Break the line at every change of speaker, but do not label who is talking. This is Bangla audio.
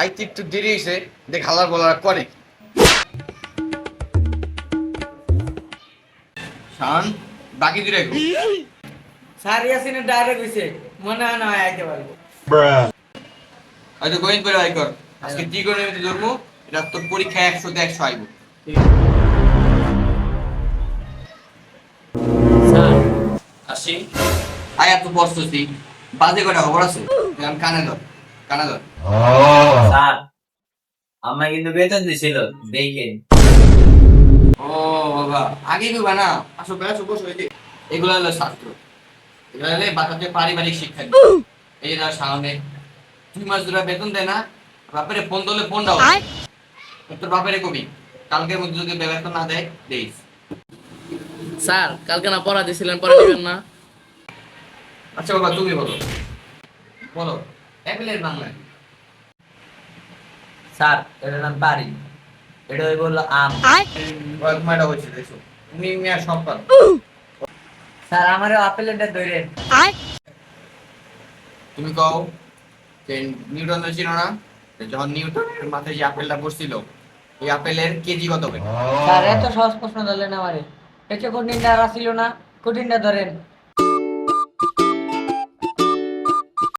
আইতে একটু দেরি হয়েছে দেখ হালার বলার করে। শান বাকি দিলে
স্যার ইয়াসিনের ডাইরেক্ট হইছে। মনে হয় না আইতে পারব।
হয়তো গোয়েন করে আই কর। আজকে কি করে নিতে ধরবো এটা তোর পরীক্ষা একশো আইব।
স্যার আসি।
আয় এত বসতেছি বাজে কটা খবর আছে? এখন কানে ধর কানে ধর।
স্যার আমায় কিন্তু বেতন দিছিল দেখেন
ও বাবা আগে কইবা না? আসো বেড়া বসো এই যে। এগুলো হলো ছাত্র। এগুলো হলে বাচ্চাদের পারিবারিক শিক্ষা এই যে তার সামনে দুই মাস ধরে বেতন দেয় না বাপেরে ফোন দিলে ফোন দাও তোর বাপেরে কবি কালকের মধ্যে যদি বেতন না দেয় দেইস।
স্যার কালকে না পড়া দিয়েছিলেন পরে দিবেন না।
আচ্ছা বাবা তুমি বলো। বলো অ্যাপেলের বাংলায়।
স্যার এটার নাম পারি এটা ওই বলল আম।
তোমারটা হচ্ছে দেখো তুমি মিয়া সব পারো।
স্যার আমারও আপেলটা ধরেন
তুমি কও যে নিউটন ছিল না যখন নিউটনের মাথায় যে আপেলটা পড়ছিল এই আপেলের কেজি কত হবে
স্যার এত সহজ প্রশ্ন ধরলেন আমারে। এতে কঠিনটা আর ছিল না কঠিনটা ধরেন।